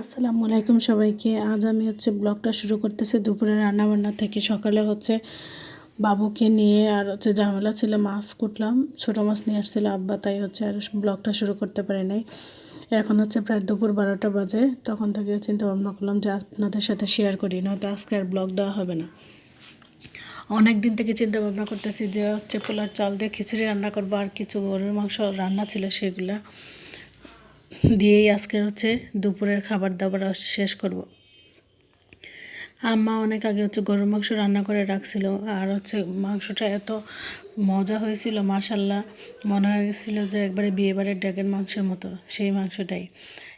আসসালামু আলাইকুম সবাইকে। আজ আমি হচ্ছে ব্লগটা শুরু করতেছি দুপুরে রান্নাবান্না থেকে। সকালে হচ্ছে বাবুকে নিয়ে আর হচ্ছে ঝামেলা ছিল, মাছ কুটলাম। ছোটো মাছ নিয়ে আসছিল আব্বা, তাই হচ্ছে আর ব্লগটা শুরু করতে পারি নাই। এখন হচ্ছে প্রায় দুপুর বারোটা বাজে। তখন থেকে চিন্তা ভাবনা করলাম যে আপনাদের সাথে শেয়ার করি, নয়তো আজকে আর ব্লগ দেওয়া হবে না। অনেক দিন থেকে চিন্তা ভাবনা করতেছি যে হচ্ছে পোলার চাল দিয়ে খিচুড়ি রান্না করব, আর কিছু গরুর মাংস রান্না ছিল সেগুলা। দিয়েই আজকে হচ্ছে দুপুরের খাবার দাবার শেষ করব। আম্মা অনেক আগে হচ্ছে গরুর মাংস রান্না করে রাখছিল আর হচ্ছে মাংসটা এত মজা হয়েছিল মাসাল্লাহ মনে হয়ে গেছিল যে একবারে বিয়েবাড়ির ড্যাগের মাংসের মতো, সেই মাংসটাই।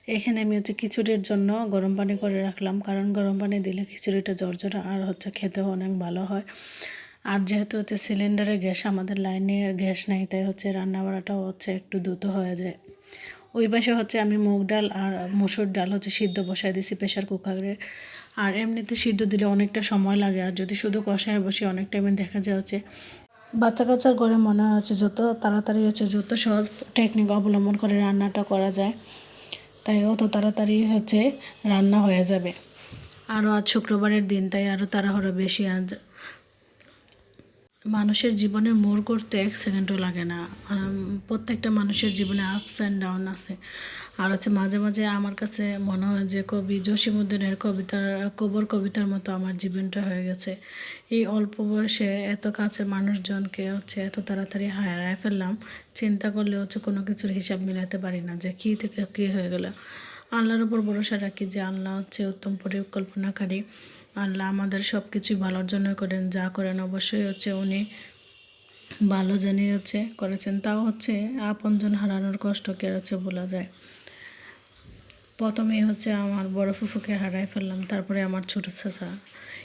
এখানে আমি হচ্ছে খিচুড়ির জন্য গরম পানি করে রাখলাম, কারণ গরম পানি দিলে খিচুড়িটা জর্জরা আর হচ্ছে খেতেও অনেক ভালো হয়। আর যেহেতু হচ্ছে সিলিন্ডারে গ্যাস, আমাদের লাইনে গ্যাস নাই, তাই হচ্ছে রান্না বাড়াটাও হচ্ছে একটু দ্রুত হয়ে যায়। ওই পাশে হচ্ছে আমি মুগ ডাল আর মুসুর ডাল হচ্ছে সিদ্ধ বসাই দিছি প্রেশার কুকারে। আর এমনিতে সিদ্ধ দিলে অনেকটা সময় লাগে, আর যদি শুধু কষায় বসে, অনেক টাইমে দেখা যায় হচ্ছে বাচ্চা কাচ্চার করে মনে হচ্ছে যত তাড়াতাড়ি হচ্ছে যত সহজ টেকনিক অবলম্বন করে রান্নাটা করা যায়, তাই অত তাড়াতাড়ি হচ্ছে রান্না হয়ে যাবে। আরও আজ শুক্রবারের দিন, তাই আরও তাড়াহুড়ো বেশি আজ মানুষের জীবনে মোড় করতে এক সেকেন্ডও লাগে না। প্রত্যেকটা মানুষের জীবনে আপস অ্যান্ড ডাউন আছে। আর হচ্ছে মাঝে মাঝে আমার কাছে মনে হয় যে কবি জসিমুদ্দিনের কবিতার, কবর কবিতার মতো আমার জীবনটা হয়ে গেছে। এই অল্প বয়সে এত কাছে মানুষজনকে হচ্ছে এত তাড়াতাড়ি হারায় ফেললাম, চিন্তা করলে হচ্ছে কোনো কিছুর হিসাব মিলাতে পারি না যে কী থেকে কী হয়ে গেল। আল্লাহর উপর ভরসা রাখি যে আল্লাহ হচ্ছে উত্তম পরিকল্পনাকারী। আল্লাহ আমাদের সব কিছুই ভালোর জন্য করেন, যা করেন অবশ্যই হচ্ছে উনি ভালো জানি হচ্ছে করেছেন। তাও হচ্ছে আপনজন হারানোর কষ্টকে হচ্ছে বলা যায়। প্রথমেই হচ্ছে আমার বড় ফুফুকে হারাই ফেললাম, তারপরে আমার ছোট চাচা।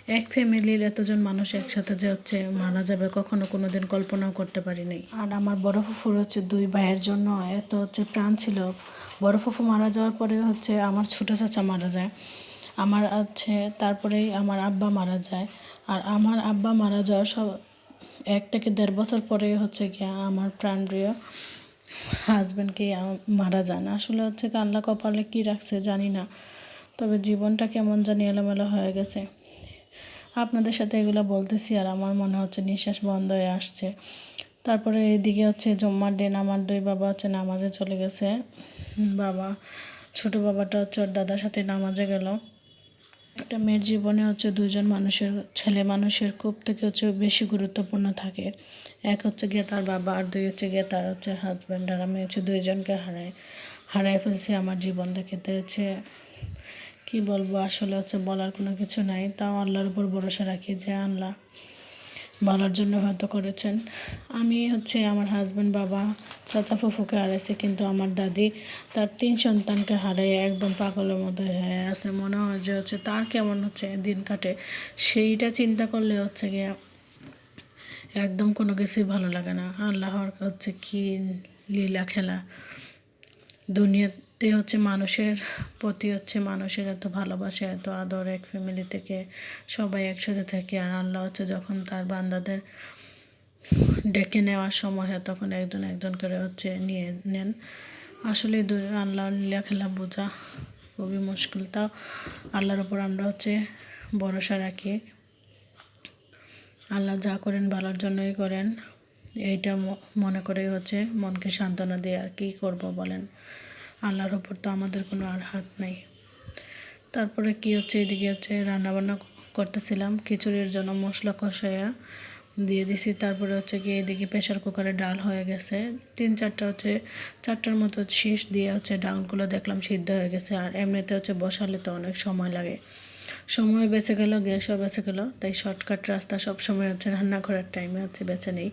এক ফ্যামিলির এতজন মানুষ একসাথে যে হচ্ছে মারা যাবে, কখনো কোনো দিন কল্পনাও করতে পারিনি আর আমার বড় ফুফুর হচ্ছে দুই ভাইয়ের জন্য এত হচ্ছে প্রাণ ছিল। বড় ফুফু মারা যাওয়ার পরে হচ্ছে আমার ছোট চাচা মারা যায়। আমার আছে, তারপরেই আমার আব্বা মারা যায়। আর আমার আব্বা মারা যাওয়ার সব এক থেকে দেড় বছর পরে হচ্ছে গিয়ে আমার প্রাণপ্রিয় হাজব্যান্ডকে মারা যান। আসলে হচ্ছে কান্না কপালে কী রাখছে জানি না, তবে জীবনটা কেমন জানি এলোমেলো হয়ে গেছে। আপনাদের সাথে এগুলো বলতেছি আর আমার মনে হচ্ছে নিঃশ্বাস বন্ধ হয়ে আসছে। তারপরে এইদিকে হচ্ছে জম্মার দিন আমার দুই বাবা হচ্ছে নামাজে চলে গেছে। বাবা, ছোটো বাবাটা হচ্ছে ওর দাদার সাথে নামাজে গেল। একটা মেয়ের জীবনে হচ্ছে দুজন মানুষের ছেলে মানুষের কূপ থেকে হচ্ছে বেশি গুরুত্বপূর্ণ থাকে। এক হচ্ছে গিয়ে তার বাবা আর দুই হচ্ছে গিয়ে তার হচ্ছে হাজব্যান্ড আর আমি হচ্ছে দুইজনকে হারাই হারাই ফেলছি আমার জীবন দেখে। হচ্ছে কি বলব, আসলে হচ্ছে বলার কোনো কিছু নাই। তাও আল্লাহর উপর ভরসা রাখি যে আল্লাহ বলার জন্য হয়তো করেছেন। আমি হচ্ছে আমার হাজব্যান্ড বাবা, চাচা ফুফুকে হারাইছে, কিন্তু আমার দাদি, তার তিন সন্তানকে হারাই একদম পাগলের মতো হয়ে আছে। মনে হয় যে হচ্ছে তার কেমন হচ্ছে দিন কাটে, সেইটা চিন্তা করলে হচ্ছে গিয়ে একদম কোনো কিছুই ভালো লাগে না। আল্লাহর হচ্ছে কি লীলা খেলা। দুনিয়া তে হচ্ছে মানুষের প্রতি হচ্ছে মানুষের এত ভালোবাসা, এত আদর এক ফ্যামিলি থেকে সবাই একসাথে থাকে। আর আল্লাহ হচ্ছে যখন তার বান্দাদের ডেকে নেওয়ার সময় হয়, তখন একজন একজন করে হচ্ছে নিয়ে নেন। আসলে আল্লাহ লীলা খেলা বোঝা খুবই মুশকিল। তাও আল্লাহর ওপর আমরা হচ্ছে ভরসা রাখি। আল্লাহ যা করেন ভালোর জন্যই করেন। এইটা মনে করে হচ্ছে মনকে সান্ত্বনা দিয়ে আর কী করব বলেন। আল্লাহর ওপর তো আমাদের কোনো আর হাত নাই। তারপরে কি হচ্ছে, এদিকে হচ্ছে রান্নাবান্না করতেছিলাম, খিচুড়ির জন্য মশলা কষাইয়া দিয়ে দিছি। তারপরে হচ্ছে কি এদিকে প্রেশার কুকারে ডাল হয়ে গেছে। তিন চারটা হচ্ছে, চারটার মতো শীষ দিয়ে হচ্ছে ডালগুলো দেখলাম সিদ্ধ হয়ে গেছে। আর এমনিতে হচ্ছে বসালে তো অনেক সময় লাগে। সময় বেঁচে গেল, গ্যাসও বেঁচে গেল, তাই শর্টকাট রাস্তা সব সময় হচ্ছে রান্না করার টাইমে হচ্ছে বেছে নেই।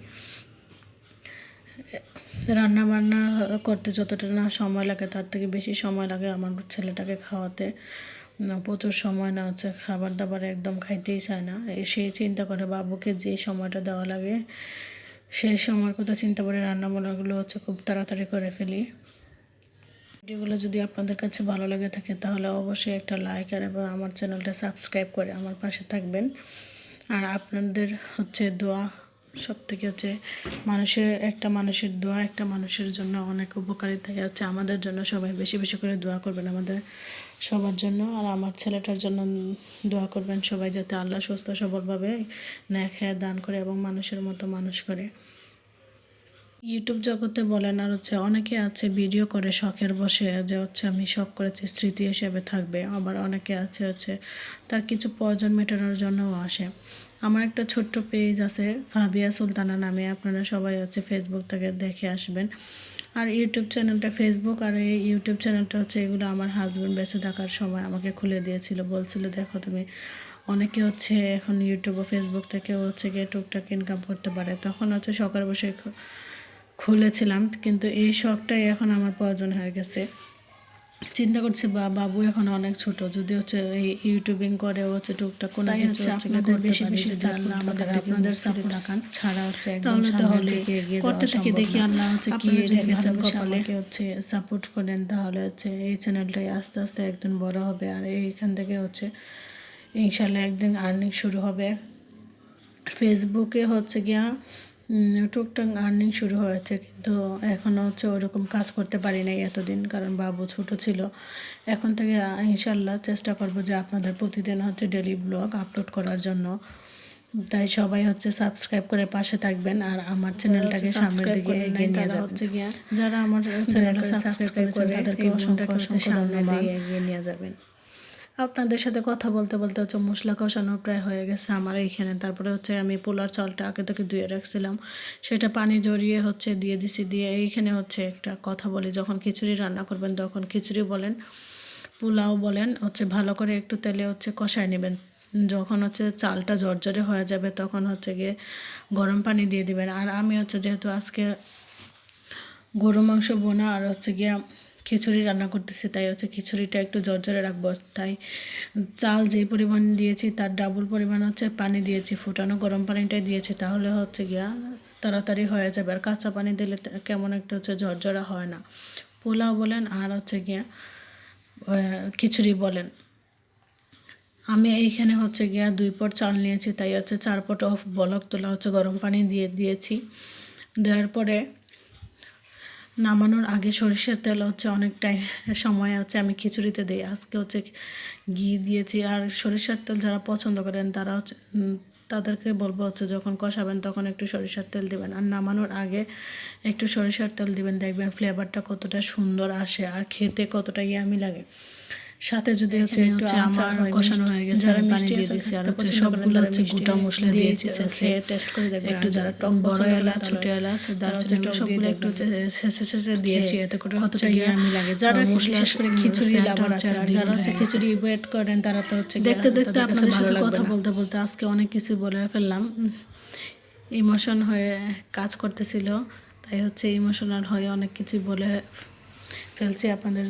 রান্না বান্না করতে যতটা না সময় লাগে, তার থেকে বেশি সময় লাগে আমার ছেলেটাকে খাওয়াতে। প্রচুর সময় না, হচ্ছে খাবার দাবার একদম খাইতেই চায় না। সেই চিন্তা করে বাবুকে যে সময়টা দেওয়া লাগে সেই সময়ের কথা চিন্তা করে রান্নাবান্নাগুলো হচ্ছে খুব তাড়াতাড়ি করে ফেলি। ভিডিওগুলো যদি আপনাদের কাছে ভালো লেগে থাকে, তাহলে অবশ্যই একটা লাইক আর এবং আমার চ্যানেলটা সাবস্ক্রাইব করে আমার পাশে থাকবেন। আর আপনাদের হচ্ছে দোয়া সব থেকে হচ্ছে মানুষের, একটা মানুষের দোয়া, একটা মানুষের জন্য অনেক উপকারিতা হচ্ছে। আমাদের জন্য সবাই বেশি বেশি করে দোয়া করবেন আমাদের সবার জন্য। আর আমার ছেলেটার জন্য দোয়া করবেন সবাই যাতে আল্লাহ সুস্থ, সবলভাবে ন্যায় খেয়ে দান করে এবং মানুষের মতো মানুষ করে। ইউটিউব জগতে বলেন আর হচ্ছে অনেকে আছে ভিডিও করে শখের বসে যে হচ্ছে আমি শখ করেছি, স্মৃতি হিসেবে থাকবে। আবার অনেকে আছে হচ্ছে তার কিছু প্রয়োজন মেটানোর জন্যও আসে। আমার একটা ছোট্ট পেজ আছে, ফাবিয়া সুলতানা নামে, আপনারা সবাই হচ্ছে ফেসবুক থেকে দেখে আসবেন। আর ইউটিউব চ্যানেলটা ফেসবুক আর এই ইউটিউব চ্যানেলটা হচ্ছে এগুলো আমার হাজব্যান্ড বেঁচে থাকার সময় আমাকে খুলে দিয়েছিল। বলছিল, দেখো তুমি অনেকে হচ্ছে এখন ইউটিউব ও ফেসবুক থেকে হচ্ছে গিয়ে টুকটাক ইনকাম করতে পারে। তখন হচ্ছে সকাল বসে খুলেছিলাম, কিন্তু এই শখটাই এখন আমার প্রয়োজন হয়ে গেছে। চিন্তা করছি বা বাবু এখন অনেক ছোট যদি হচ্ছে এই ইউটিউবিং করে হচ্ছে টুকটাক কোনো হচ্ছে আপনাদের বেশি বেশি আল্লাহ আমাদের আপনাদের সাপোর্ট ছাড়া হচ্ছে একদম তাহলে তাহলে করতে থাকি দেখি আল্লাহ হচ্ছে কি রেখেছেন কপালে। হচ্ছে সাপোর্ট করেন তাহলে হচ্ছে এই চ্যানেলটাই আস্তে আস্তে একদিন বড় হবে। আর এইখান থেকে হচ্ছে ইনশাল্লাহ একদিন আর্নিং শুরু হবে। ফেসবুকে হচ্ছে গিয়া টুকটাক আর্নিং শুরু হয়েছে কিন্তু এখনও হচ্ছে ওরকম কাজ করতে পারি নাই এতদিন কারণ বাবু ছোট ছিল। এখন থেকে ইনশাল্লাহ চেষ্টা করব যে আপনাদের প্রতিদিন হচ্ছে ডেলি ব্লগ আপলোড করার জন্য। তাই সবাই হচ্ছে সাবস্ক্রাইব করে পাশে থাকবেন আর আমার চ্যানেলটাকে সামনের দিকে এগিয়ে নিয়ে যাবেন। হচ্ছে যারা আমার চ্যানেলটা সাবস্ক্রাইব করে তাদেরকে অসংখ্য অসংখ্য ধন্যবাদ। এগিয়ে নিয়ে যাবেন। আপনাদের সাথে কথা বলতে বলতে হচ্ছে মশলা কষানো প্রায় হয়ে গেছে আমার এইখানে তারপরে হচ্ছে আমি পোলার চালটা আগে থেকে ধুয়ে রাখছিলাম। সেটা পানি জড়িয়ে হচ্ছে দিয়ে দিছি, দিয়ে এইখানে হচ্ছে একটা কথা বলি। যখন খিচুড়ি রান্না করবেন তখন খিচুড়ি বলেন, পোলাও বলেন, হচ্ছে ভালো করে একটু তেলে হচ্ছে কষায় নেবেন। যখন হচ্ছে চালটা জর্জরে হয়ে যাবে তখন হচ্ছে গিয়ে গরম পানি দিয়ে দিবেন। আর আমি হচ্ছে যেহেতু আজকে গরু মাংস বোনা আর হচ্ছে গিয়া খিচুড়ি রান্না করতেছি, তাই হচ্ছে খিচুড়িটা একটু জর্জরে রাখব। তাই চাল যে পরিমাণ দিয়েছি, তার ডাবল পরিমাণ হচ্ছে পানি দিয়েছি, ফুটানো গরম পানিটাই দিয়েছি, তাহলে হচ্ছে গিয়া তাড়াতাড়ি হয়ে যাবে। আর কাঁচা পানি দিলে কেমন একটা হচ্ছে ঝরঝরা হয় না। পোলাও বলেন আর হচ্ছে গিয়া খিচুড়ি বলেন। আমি এইখানে হচ্ছে গিয়া দুই পট চাল নিয়েছি, তাই হচ্ছে চার পট অফ বলক তোলা হচ্ছে গরম পানি দিয়ে দিয়েছি। দেওয়ার পরে নামানোর আগে সরিষার তেল হচ্ছে অনেকটাই সময় হচ্ছে আমি খিচুড়িতে দিই। আজকে হচ্ছে ঘি দিয়েছি। আর সরিষার তেল যারা পছন্দ করেন, তারা হচ্ছে তাদেরকে বলব হচ্ছে যখন কষাবেন তখন একটু সরিষার তেল দিবেন। আর নামানোর আগে একটু সরিষার তেল দিবেন। দেখবেন ফ্লেভারটা কতটা সুন্দর আসে। আর খেতে কতটা ইয়ামি লাগে। সাথে যদি হচ্ছে একটু আচার কষানো হয়ে গেছে, আমি পানি দিয়ে দিয়েছি আর হচ্ছে সবগুলো হচ্ছে গোটা মশলা দিয়েছি, খেয়ে টেস্ট করে দেখবেন একটু যারা টক বড় এলাচ ছোট এলাচ দারচিনি সবগুলো একটু শেষে শেষে দিয়েছি এতে করে কতটা হচ্ছে গিয়ে ইয়ামি লাগে। যারা মশলা করে খিচুড়ি লাভার আছে, আর যারা হচ্ছে খিচুড়ি ওয়েট করেন তারা তো হচ্ছে দেখতে দেখতে আপনাদের সাথে কথা বলতে বলতে আজকে অনেক কিছু বলে ফেললাম। ইমোশন হয়ে কাজ করতেছিল তাই হচ্ছে ইমোশনাল হয়ে অনেক কিছু বলে ফেলছি আপনাদের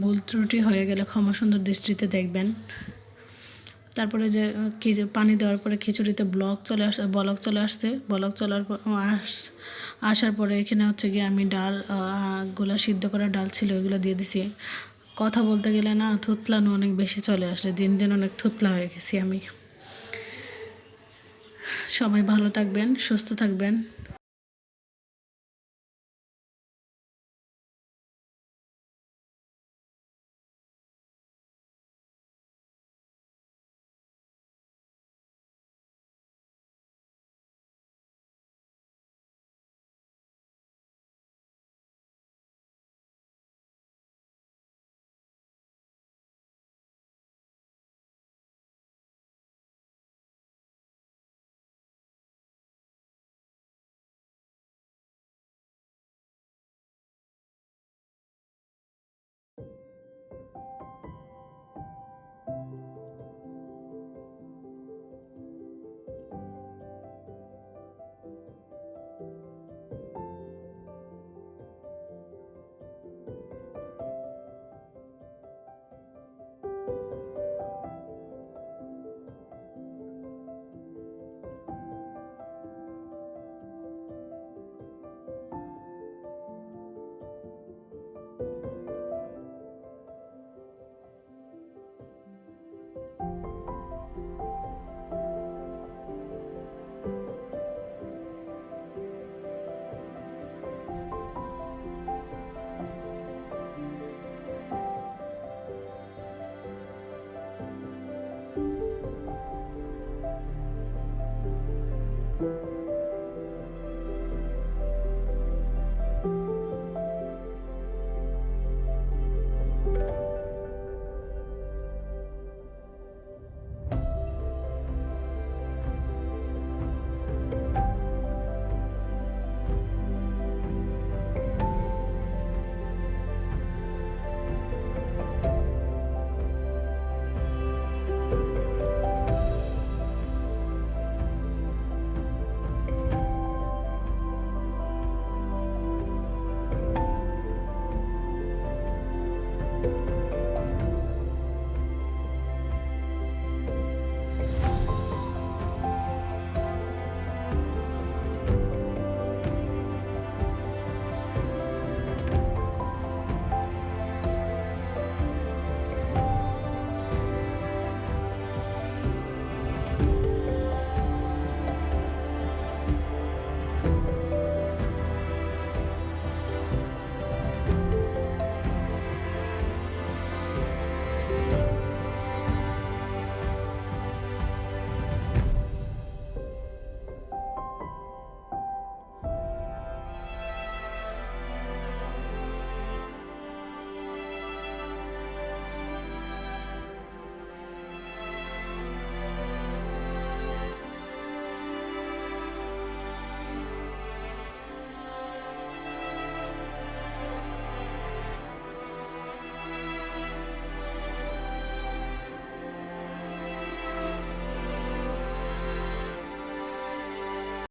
ভুল ত্রুটি হয়ে গেলে ক্ষমা সুন্দর দৃষ্টিতে দেখবেন। তারপরে যে পানি দেওয়ার পরে খিচুড়িতে ব্লক চলে আস, বলক চলে আসছে। বলক চলার পর আস- আসার পরে এখানে হচ্ছে গিয়ে আমি ডালগুলা সিদ্ধ করা ডাল ছিল, ওইগুলো দিয়ে দিছি। কথা বলতে গেলে না, থুতলানো অনেক বেশি চলে আসে। দিন দিন অনেক থুতলা হয়ে গেছি আমি। সবাই ভালো থাকবেন, সুস্থ থাকবেন।